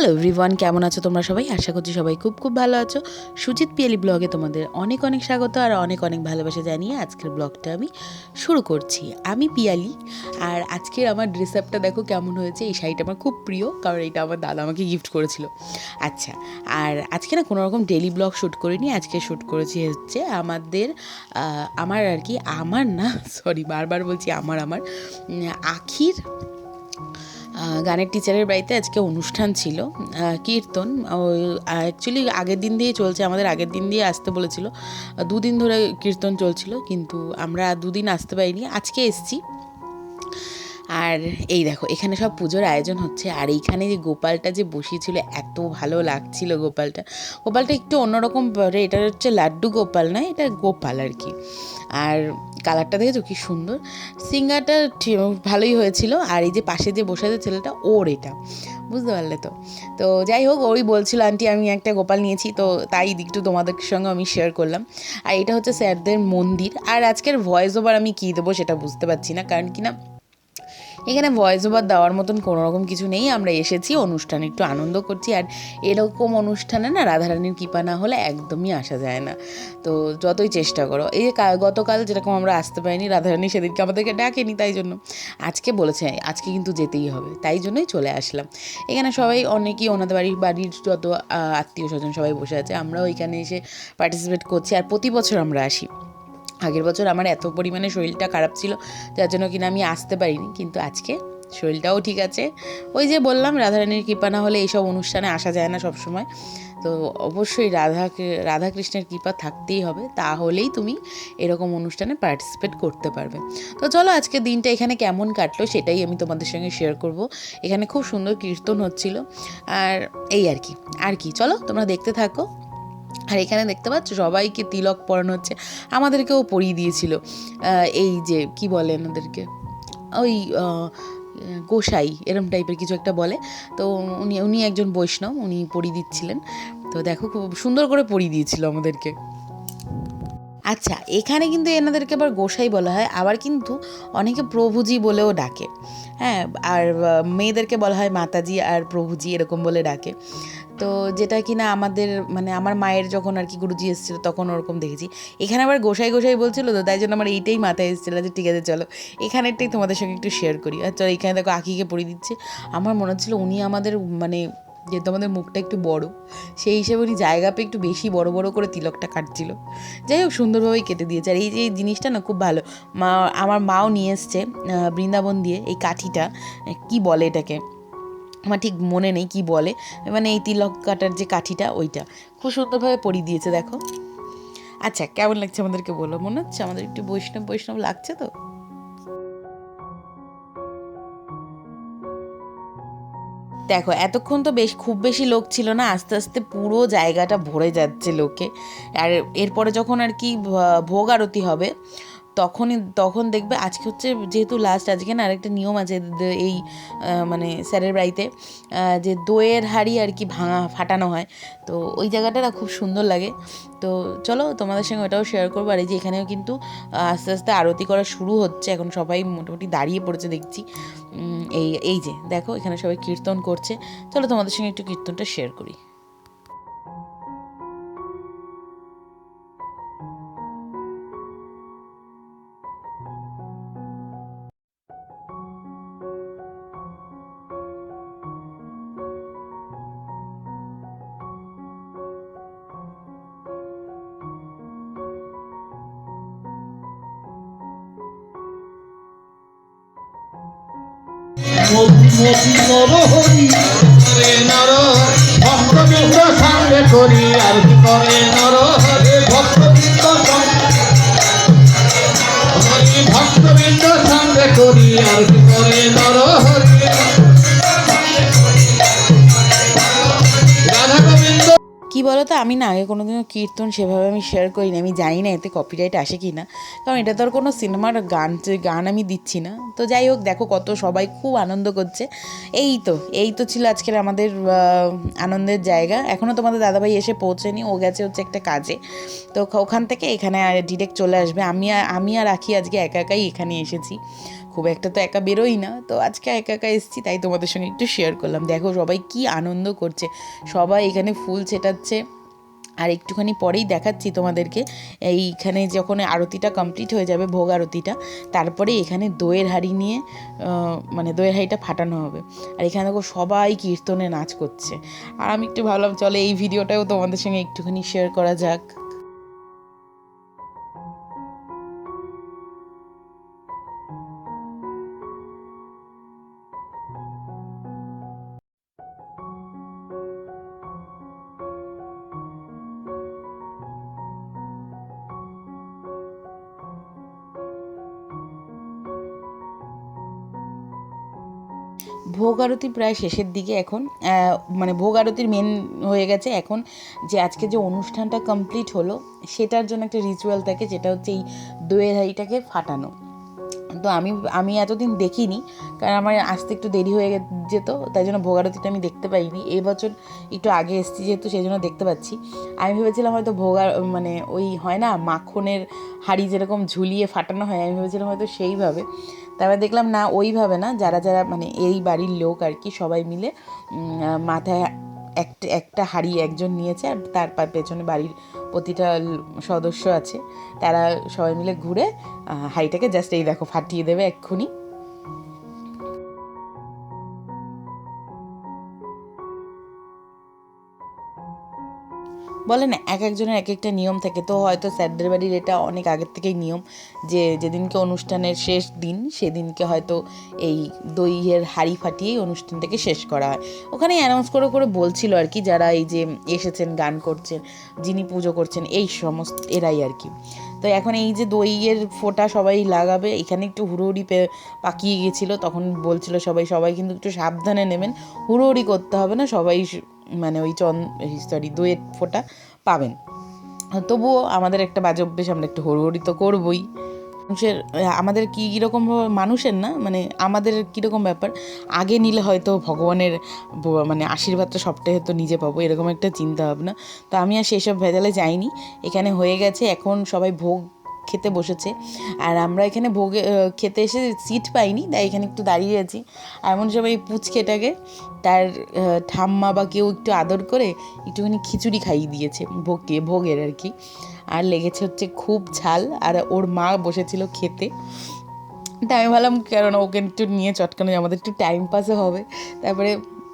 Hello everyone কেমন আছো তোমরা সবাই? আশা করছি সবাই খুব খুব ভালো আছো। সুজিত পিয়ালি ব্লগে তোমাদের অনেক অনেক স্বাগত আর অনেক অনেক ভালোবাসা জানিয়ে আজকের ব্লগটা আমি শুরু করছি। আমি পিয়ালি আর আজকের আমার ড্রেস আপটা দেখো কেমন হয়েছে, এই শাড়িটা আমার খুব প্রিয় কারণ এটা আমার দাদা আমাকে গিফট করেছিল। আচ্ছা আর আজকে না কোনো রকম ডেলি ব্লগ শ্যুট করিনি, আজকে শ্যুট করেছি হচ্ছে আমাদের আমার আর কি, আমার না সরি বারবার বলছি আমার আমার আখির গানের টিচারের বাড়িতে আজকে অনুষ্ঠান ছিল কীর্তন। অ্যাকচুয়ালি আগের দিন দিয়ে চলছে, আমাদের আগের দিন দিয়ে আসতে বলেছিল। দুদিন ধরে কীর্তন চলছিল, কিন্তু আমরা দুদিন আসতে পারিনি। আজকে এসছি। আর এই দেখো, এখানে সব পুজোর আয়োজন হচ্ছে। আর এইখানে যে গোপালটা যে বসিয়েছিল, এত ভালো লাগছিল গোপালটা। গোপালটা একটু অন্যরকম, পরে এটা হচ্ছে লাড্ডু গোপাল নয় এটা গোপাল আর কি। আর কালারটা দেখেছ কি সুন্দর? সিঙ্গারটা ভালোই হয়েছিল। আর এই যে পাশে যে বসে আছে ছেলেটা, ওর এটা। বুঝতে পারলে তো? তো যাই হোক, ওই বলছিল, আন্টি, আমি একটা গোপাল নিয়েছি। তো তাই একটু তোমাদের সঙ্গে আমি শেয়ার করলাম। আর এটা হচ্ছে স্যারদের মন্দির। আর আজকের ভয়েস ওভার আমি কী দেবো সেটা বুঝতে পারছি না। কারণ কি না এখানে ভয়েস ওভার দেওয়ার মতন কোনো রকম কিছু নেই। আমরা এসেছি, অনুষ্ঠানে একটু আনন্দ করছি আর এরকম অনুষ্ঠানে না রাধারানীর কৃপা না হলে একদমই আসা যায় না। তো যতই চেষ্টা করো। এই যে গতকাল যেরকম আমরা আসতে পারিনি, রাধারানী সেদিনকে আমাদেরকে ডাকেনি তাই জন্য। আজকে বলেছে, আজকে কিন্তু যেতেই হবে, তাই জন্যই চলে আসলাম। এখানে সবাই অনেকেই ওনাদের বাড়ির বাড়ির যত আত্মীয় স্বজন সবাই বসে আছে, আমরাও এখানে এসে পার্টিসিপেট করছি। আর প্রতি বছর আমরা আসি। আগের বছর আমার এত পরিমাণে শরীরটা খারাপ ছিল, যার জন্য কিনা আমি আসতে পারিনি, কিন্তু আজকে শরীরটাও ঠিক আছে। ওই যে বললাম, রাধারানীর কৃপা না হলে এইসব অনুষ্ঠানে আসা যায় না সবসময়। তো অবশ্যই রাধা রাধাকৃষ্ণের কৃপা থাকতেই হবে, তাহলেই তুমি এরকম অনুষ্ঠানে পার্টিসিপেট করতে পারবে। তো চলো আজকে দিনটা এখানে কেমন কাটলো সেটাই আমি তোমাদের সঙ্গে শেয়ার করব। এখানে খুব সুন্দর কীর্তন হচ্ছিল, আর এই আর কি আর কি। চলো তোমরা দেখতে থাকো। আর এখানে দেখতে পাচ্ছ, সবাইকে তিলক পরানো হচ্ছে। আমাদেরকেও পরিয়ে দিয়েছিল এই যে কি বলে ওদেরকে ওই গোসাই, এরম টাইপের কিছু একটা বলে। তো উনি উনি একজন বৈষ্ণব, উনি পরিয়ে দিচ্ছিলেন। তো দেখো, খুব সুন্দর করে পরিয়ে দিয়েছিল আমাদেরকে। আচ্ছা এখানে কিন্তু এনাদেরকে আবার গোসাই বলা হয়। আবার কিন্তু অনেকে প্রভুজি বলেও ডাকে। হ্যাঁ আর মেয়েদেরকে বলা হয় মাতাজি আর প্রভুজি এরকম বলে ডাকে। তো যেটা কিনা আমাদের মানে আমার মায়ের যখন আর কি গুরুজি এসেছিল, তখন ওরকম দেখেছি। এখানে আবার গোসাই গোসাই বলছিল তো, তাই জন্য আমার এইটাই মাথায় এসেছিল যে ঠিক আছে, চলো। এখানেরটাই তোমাদের সঙ্গে একটু শেয়ার করি। আর চলো, এখানে দেখো আখিকে পরিয়ে দিচ্ছে। আমার মনে হচ্ছিল উনি আমাদের মানে যেহেতু আমাদের মুখটা একটু বড়, সেই হিসেবে উনি জায়গা পেয়ে একটু বেশি বড় বড় করে তিলকটা কাটছিল। যাই হোক, সুন্দরভাবেই কেটে দিয়েছে। আর এই যে এই জিনিসটা না, খুব ভালো। মা, আমার মাও নিয়ে এসছে বৃন্দাবন দিয়ে এই কাঠিটা, কি বলে এটাকে? আমার ঠিক মনে নেই কি বলে। মানে এই তিলক কাটার যে কাঠিটা, ওইটা। খুব সুন্দরভাবে পরিয়ে দিয়েছে, দেখো। আচ্ছা কেমন লাগছে আমাদেরকে বলো? মনে হচ্ছে আমাদের একটু বৈষ্ণব বৈষ্ণব লাগছে তো? দেখো, এতক্ষণ তো বেশ, খুব বেশি লোক ছিল না। আস্তে আস্তে পুরো জায়গাটা ভরে যাচ্ছে লোকে। আর এরপরে যখন আর কি ভোগ আরতি হবে তখনই, তখন দেখবে আজকে হচ্ছে যেহেতু লাস্ট আজকে না আরেকটা নিয়ম আছে এই মানে স্যারের বাড়িতে যে দইয়ের হাড়ি আর কি ভাঙা, ফাটানো হয়। তো ওই জায়গাটা খুব সুন্দর লাগে। তো চলো তোমাদের সঙ্গে ওটাও শেয়ার করব। আর এই যে এখানেও কিন্তু আস্তে আস্তে আরতি করা শুরু হচ্ছে। এখন সবাই মোটামুটি দাঁড়িয়ে পড়েছে দেখছি। এই এই যে দেখো এখানে সবাই কীর্তন করছে। চলো তোমাদের সঙ্গে একটু কীর্তনটা শেয়ার করি। মতি মতি নর হরি নর করি আর করে নর বলো তো আমি না আগে কোনোদিনও কীর্তন সেভাবে আমি শেয়ার করি না আমি জানি না এতে কপিরাইট আসে কি না কারণ এটা তো আর কোনো সিনেমার গান গান আমি দিচ্ছি না। তো যাই হোক, দেখো কত সবাই খুব আনন্দ করছে। এই তো এই তো ছিল আজকের আমাদের আনন্দের জায়গা। এখনও তোমাদের দাদাভাই এসে পৌঁছেনি, ও গেছে হচ্ছে একটা কাজে। তো ওখান থেকে এখানে ডিরেক্ট চলে আসবে। আমি আমি আর রাখি আজকে একা একাই এখানে এসেছি। খুব একটা তো একা বেরোই না। তো আজকে একা একা এসেছি, তাই তোমাদের সঙ্গে একটু শেয়ার করলাম। দেখো সবাই কি আনন্দ করছে। সবাই এখানে ফুল ছেটাচ্ছে। আর একটুখানি পরেই দেখাচ্ছি তোমাদেরকে। এইখানে যখন আরতিটা কমপ্লিট হয়ে যাবে, ভোগ আরতিটা, তারপরে এখানে দইয়ের হাড়ি নিয়ে মানে দইয়ের হাড়িটা ফাটানো হবে। আর এখানে দেখো সবাই কীর্তনে নাচ করছে। আর আমি একটু ভাবলাম, চলে এই ভিডিওটাও তোমাদের সঙ্গে একটুখানি শেয়ার করা যাক। ভোগ আরতি প্রায় শেষের দিকে এখন মানে ভোগ আরতির মেন হয়ে গেছে এখন যে আজকে যে অনুষ্ঠানটা কমপ্লিট হলো, সেটার জন্য একটা রিচুয়াল থাকে, যেটা হচ্ছে এই দইয়ের হাঁড়িটাকে ফাটানো। তো আমি আমি এতদিন দেখিনি, কারণ আমার আসতে একটু দেরি হয়ে যেত, তাই জন্য ভোগ আরতিটা আমি দেখতে পাইনি। এই বছর একটু আগে এসেছি যেহেতু, সেই জন্য দেখতে পাচ্ছি। আমি ভেবেছিলাম হয়তো ভোগ আর- মানে ওই হয় না, মাখনের হাঁড়ি যেরকম ঝুলিয়ে ফাটানো হয়, আমি ভেবেছিলাম হয়তো সেইভাবে। তারপর দেখলাম না, ওইভাবে না, যারা যারা মানে এই বাড়ির লোক আর কি, সবাই মিলে মাথায় একটা একটা হাড়ি একজন নিয়েছে আর তার পেছনে বাড়ির প্রতিটা সদস্য আছে। তারা সবাই মিলে ঘুরে হাড়িটাকে জাস্ট এই দেখো ফাটিয়ে দেবে এক্ষুনি। বলে না, এক একজনের এক একটা নিয়ম থাকে। তো হয়তো স্যারদের বাড়ির এটা অনেক আগের থেকেই নিয়ম যে, যেদিনকে অনুষ্ঠানের শেষ দিন, সেদিনকে হয়তো এই দইয়ের হাড়ি ফাটিয়েই অনুষ্ঠানটাকে শেষ করা হয়। ওখানে অ্যানাউন্স করে করে বলছিল আর কি, যারা এই যে এসেছেন, গান করছেন, যিনি পুজো করছেন, এই সমস্ত, এরাই আর কি। তো এখন এই যে দইয়ের ফোঁটা সবাই লাগাবে, এখানে একটু হুড়োহুড়ি পাকিয়ে গেছিল, তখন বলছিল সবাই সবাই কিন্তু একটু সাবধানে নেবেন। হুড়োহুড়ি করতে হবে না, সবাই মানে ওই চন সরি দইয়ের ফোঁটা পাবেন। তবুও আমাদের একটা বাজে অভ্যেস, আমরা একটু হুড়োহুড়ি তো করবই। মানুষের, আমাদের কী কীরকম মানুষের না মানে আমাদের কীরকম ব্যাপার, আগে নিলে হয়তো ভগবানের মানে আশীর্বাদটা সবটাই হয়তো নিজে পাবো, এরকম একটা চিন্তা ভাবনা তো আমি আর সেসব ভেজালে যাইনি। এখানে হয়ে গেছে, এখন সবাই ভোগ খেতে বসেছে। আর আমরা এখানে ভোগে খেতে এসে সিট পাইনি, তাই এখানে একটু দাঁড়িয়ে আছি। এমন এই পুচকেটাকে তার ঠাম্মা বা কেউ একটু আদর করে একটুখানি খিচুড়ি খাইয়ে দিয়েছে, ভোগকে, ভোগের আর কি। আর লেগেছে হচ্ছে খুব ঝাল, আর ওর মা বসেছিল খেতে। তাই আমি ভাবলাম কেন ওকে একটু নিয়ে চটকানো আমাদের একটু টাইম পাসও হবে। তারপরে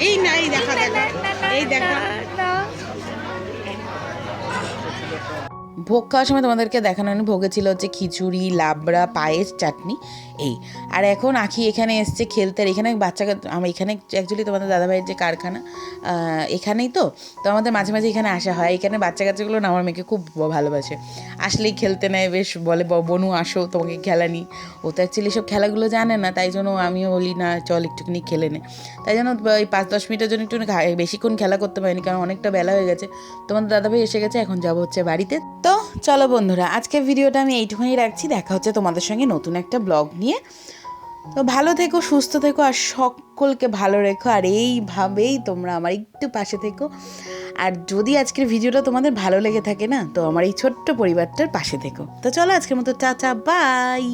এই নাই দেখা দেখা এই দেখা ভোগ খাওয়ার সময় তোমাদেরকে দেখানো ভোগে ছিল হচ্ছে খিচুড়ি, লাবড়া, পায়েস, চাটনি, এই। আর এখন আখি এখানে এসছে খেলতে, আর এখানে বাচ্চা আমার এখানে অ্যাকচুয়ালি তোমাদের দাদাভাইয়ের যে কারখানা এখানেই তো। তো আমাদের মাঝে মাঝে এখানে আসা হয়। এখানে বাচ্চা কাচ্চাগুলো আমার মেয়েকে খুব ভালোবাসে। আসলেই খেলতে নেয়, বেশ বলে, "ব- বনু, আসো, তোমাকে খেলা নি ও তো অ্যাকচুয়ালি সব খেলাগুলো জানে না, তাই জন্য আমিও বলি, না, চল একটুখানি খেলে নে। তাই জন্য ওই পাঁচ, দশ মিনিটের জন্য একটু বেশিক্ষণ খেলা করতে পারিনি, কারণ অনেকটা বেলা হয়ে গেছে। তোমাদের দাদাভাই এসে গেছে, এখন যাব হচ্ছে বাড়িতে। তো চলো বন্ধুরা, আজকের ভিডিওটা আমি এইটুখানি রাখছি। দেখা হচ্ছে তোমাদের সঙ্গে নতুন একটা ব্লগ নিয়ে। তো ভালো থেকো, সুস্থ থেকো, আর সকলকে ভালো রেখো, আর এইভাবেই তোমরা আমার একটু পাশে থেকো। আর যদি আজকের ভিডিওটা তোমাদের ভালো লেগে থাকে না, তো আমার এই ছোট্ট পরিবারটার পাশে থেকো। তো চলো আজকের মতো চা চা বাই!